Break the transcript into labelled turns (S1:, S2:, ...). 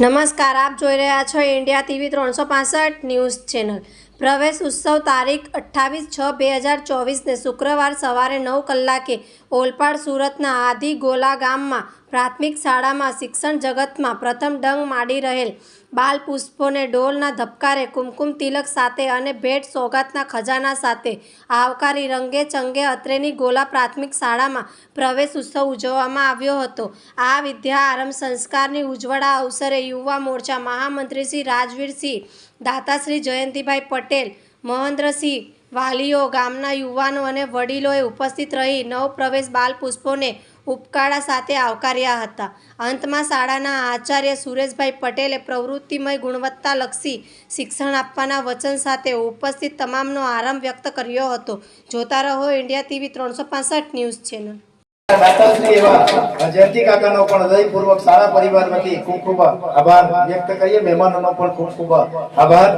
S1: નમસ્કાર, આપ જોઈ રહ્યા છો ઇન્ડિયા ટીવી ત્રણસો પાસઠ ન્યૂઝ ચેનલ. પ્રવેશ ઉત્સવ તારીખ અઠ્ઠાવીસ છ બે હજાર ચોવીસને શુક્રવાર સવારે નવ કલાકે ઓલપાડ સુરતના આદિ ગોલા ગામમાં પ્રાથમિક શાળામાં શિક્ષણ જગતમાં પ્રથમ ડંગ માંડી રહેલ બાલ પુષ્પોને ડોલના ધબકારે કુમકુમ તિલક સાથે અને ભેટ સોગાતના ખજાના સાથે આવકારી રંગે ચંગે અત્રેની ગોલા પ્રાથમિક શાળામાં પ્રવેશ ઉત્સવ ઉજવવામાં આવ્યો હતો. આ વિદ્યા આરંભ સંસ્કારની ઉજવળા અવસરે યુવા મોરચા મહામંત્રી શ્રી રાજવીરસિંહ, દાતાશ્રી જયંતિભાઈ પટેલ, મહેન્દ્રસિંહ વાલીઓ, ગામના યુવાનો અને વડીલોએ ઉપસ્થિત રહી નવપ્રવેશ બાલપુષ્પોને બાલ પુષ્પોને ઉપકાળા સાથે આવકાર્યા હતા. અંતમાં શાળાના આચાર્ય સુરેશભાઈ પટેલે પ્રવૃત્તિમય ગુણવત્તાલક્ષી શિક્ષણ આપવાના વચન સાથે ઉપસ્થિત તમામનો આરામ વ્યક્ત કર્યો હતો. જોતા રહો ઇન્ડિયા ટીવી ત્રણસો ન્યૂઝ ચેનલ.
S2: દાતાશ્રી એવા જયંતિ કાકાનો પણ હૃદયપૂર્વક સારા પરિવાર વતી ખૂબ ખૂબ આભાર વ્યક્ત કરીએ. મહેમાનોનો પણ ખૂબ ખૂબ આભાર.